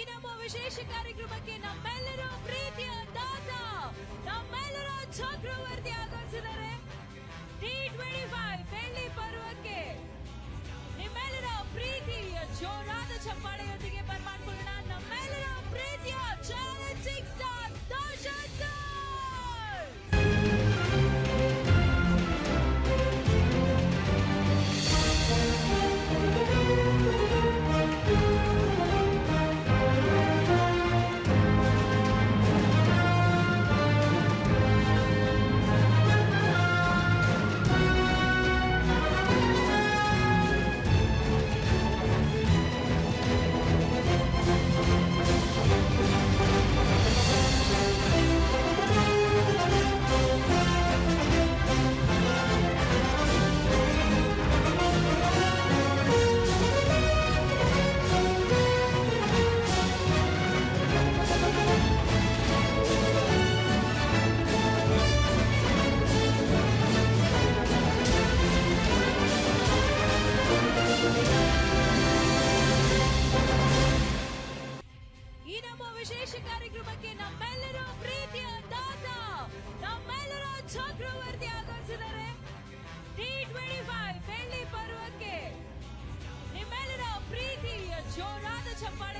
ಈ ನಮ್ಮ ವಿಶೇಷ ಕಾರ್ಯಕ್ರಮಕ್ಕೆ ನಮ್ಮೆಲ್ಲರ ಪ್ರೀತಿಯ ದಾಸ, ನಮ್ಮೆಲ್ಲರ ಚಕ್ರವರ್ತಿ ಆಗಮಿಸಿದ್ದಾರೆ. ಟಿ ಟ್ವೆಂಟಿ ಫೈವ್ ಬೆಳ್ಳಿ ಪರ್ವಕ್ಕೆ ನಿಮ್ಮೆಲ್ಲರ ವಿಶೇಷ ಕಾರ್ಯಕ್ರಮಕ್ಕೆ ನಮ್ಮೆಲ್ಲರೂ ಪ್ರೀತಿಯ ದಾಸ. ನಮ್ಮೆಲ್ಲರ ಚಕ್ರವರ್ತಿ ಆಗಮಿಸಿದ್ದಾರೆ. ಟಿ ಟ್ವೆಂಟಿ ಫೈವ್ ಬೆಳ್ಳಿ ಪರ್ವಕ್ಕೆ. ನಿಮ್ಮೆಲ್ಲರ ಪ್ರೀತಿಯ ಜೋರಾದ ಚಪ್ಪಾಳೆಯೊಂದಿಗೆ